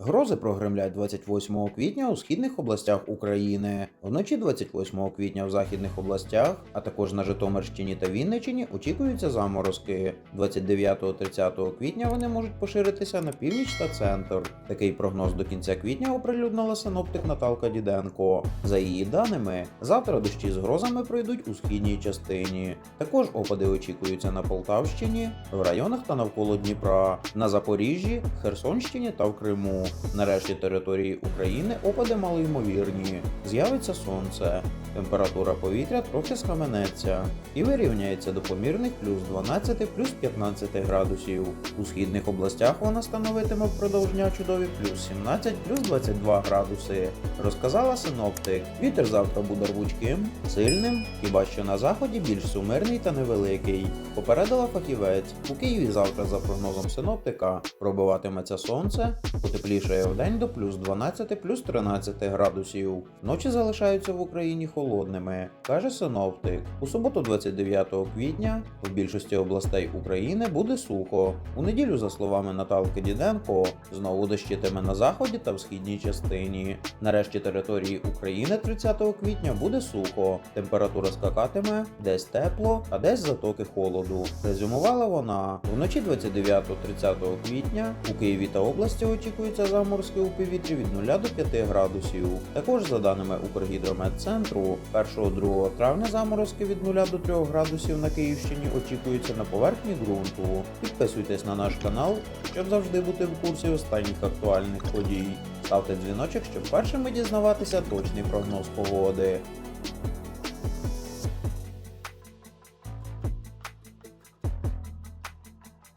Грози прогремлять 28 квітня у східних областях України. Вночі 28 квітня в західних областях, а також на Житомирщині та Вінниччині очікуються заморозки. 29-30 квітня вони можуть поширитися на північ та центр. Такий прогноз до кінця квітня оприлюднила синоптик Наталка Діденко. За її даними, завтра дощі з грозами пройдуть у східній частині. Також опади очікуються на Полтавщині, в районах та навколо Дніпра, на Запоріжжі, Херсонщині та в Криму. Нарешті території України опади малоймовірні. З'явиться сонце. Температура повітря трохи схаменеться і вирівняється до помірних плюс 12 плюс 15 градусів. У східних областях вона становитиме впродовж дня чудові плюс 17 плюс 22 градуси. Розказала синоптик. Вітер завтра буде рвучким, сильним, хіба що на заході більш сумирний та невеликий. Попередила фахівець. У Києві завтра, за прогнозом синоптика, пробиватиметься сонце, потеплішає вдень до плюс 12 плюс 13 градусів. Ночі залишаються в Україні холодними, каже синоптик. У суботу, 29 квітня, в більшості областей України буде сухо. У неділю, за словами Наталки Діденко, знову дощитиме на заході та в східній частині. Нарешті території України 30 квітня буде сухо. Температура скакатиме десь тепло, а десь затоки холоду. Резюмувала вона вночі 29-30 квітня у Києві та області очікуються заморозки у повітрі від 0 до 5 градусів. Також за даними Укргідрометцентру, 1-2 травня заморозки від 0 до 3 градусів на Київщині очікуються на поверхні ґрунту. Підписуйтесь на наш канал, щоб завжди бути в курсі останніх актуальних подій. Ставте дзвіночок, щоб першими дізнаватися точний прогноз погоди.